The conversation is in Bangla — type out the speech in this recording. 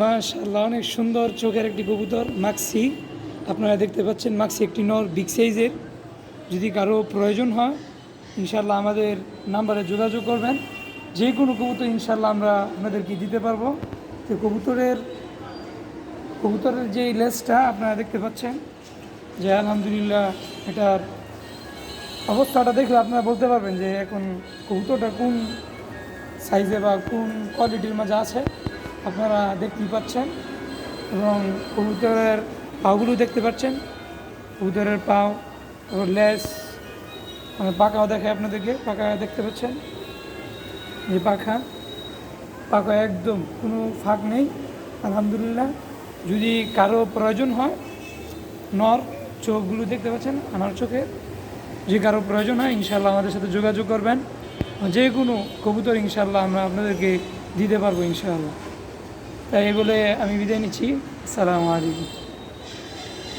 মাশাআল্লাহ, অনেক সুন্দর চোখের একটি কবুতর মাক্সি আপনারা দেখতে পাচ্ছেন মাক্সি একটি নর বিগ সাইজের যদি কারও প্রয়োজন হয় ইনশাল্লাহ আমাদের নাম্বারে যোগাযোগ করবেন। যে কোনো কবুতর ইনশাল্লাহ আমরা আপনাদেরকে দিতে পারব। তো কবুতরের কবুতরের যে লেসটা আপনারা দেখতে পাচ্ছেন, যে আলহামদুলিল্লাহ এটার অবস্থাটা দেখলে আপনারা বলতে পারবেন যে এখন কবুতরটা কোন সাইজে বা কোন কোয়ালিটির মাঝে আছে। আপনারা দেখতেই পাচ্ছেন এবং কবুতরের পাগুলো দেখতে পাচ্ছেন। কবুতরের পাও লেস আমি পাখাও দেখে আপনাদেরকে, পাখা দেখতে পাচ্ছেন। এই পাখা পাখা একদম কোনো ফাঁক নেই, আলহামদুলিল্লাহ। যদি কারও প্রয়োজন হয়, নর চোখগুলো দেখতে পাচ্ছেন, আমার চোখে। যে কারও প্রয়োজন হয় ইনশাল্লাহ আমাদের সাথে যোগাযোগ করবেন। যে কোনো কবুতর ইনশাল্লাহ আমরা আপনাদেরকে দিতে পারব ইনশাআল্লাহ। তাই বলে আমি বিদায় নিচ্ছি। সালামু আলাইকুম।